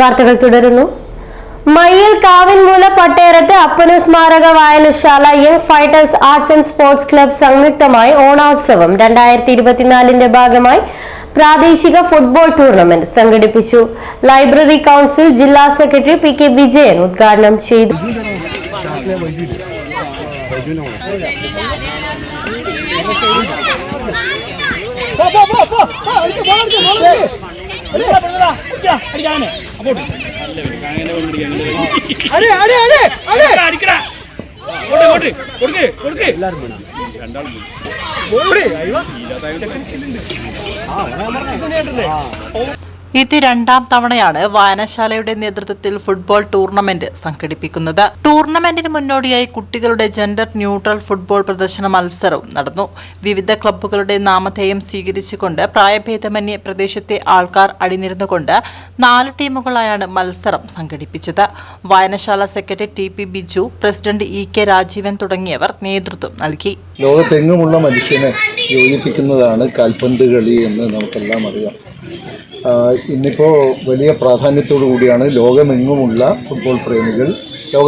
വാർത്തകൾ തുടരുന്നു. മയ്യിൽ കാവിൻമൂല പട്ടേരത്ത് അപ്പനു സ്മാരക വായനശാല young fighters arts and sports club സംയുക്തമായി ഓണോത്സവം രണ്ടായിരത്തി ഇരുപത്തിനാലിന്റെ ഭാഗമായി പ്രാദേശിക ഫുട്ബോൾ ടൂർണമെന്റ് സംഘടിപ്പിച്ചു. ലൈബ്രറി കൗൺസിൽ ജില്ലാ സെക്രട്ടറി പി കെ വിജയൻ ഉദ്ഘാടനം ചെയ്തു. അടിക്കടാ ഇത് രണ്ടാം തവണയാണ് വായനശാലയുടെ നേതൃത്വത്തിൽ ഫുട്ബോൾ ടൂർണമെന്റ് സംഘടിപ്പിക്കുന്നത്. ടൂർണമെന്റിന് മുന്നോടിയായി കുട്ടികളുടെ ജെൻഡർ ന്യൂട്രൽ ഫുട്ബോൾ പ്രദർശന മത്സരവും നടന്നു. വിവിധ ക്ലബ്ബുകളുടെ നാമധേയം സ്വീകരിച്ചുകൊണ്ട് പ്രായഭേദമന്യേ പ്രദേശത്തെ ആൾക്കാർ അണിനിരുന്നുകൊണ്ട് നാല് ടീമുകളായാണ് മത്സരം സംഘടിപ്പിച്ചത്. വായനശാല secretary T P Biju president E K Rajeevan തുടങ്ങിയവർ നേതൃത്വം നൽകി. ലോകത്തെങ്ങുമുള്ള മനുഷ്യനെ യോജിപ്പിക്കുന്നതാണ് കാൽപന്ത് കളി എന്ന് നമുക്കെല്ലാം അറിയാം. ഇന്നിപ്പോൾ വലിയ പ്രാധാന്യത്തോടു കൂടിയാണ് ലോകമെങ്ങുമുള്ള ഫുട്ബോൾ പ്രേമികൾ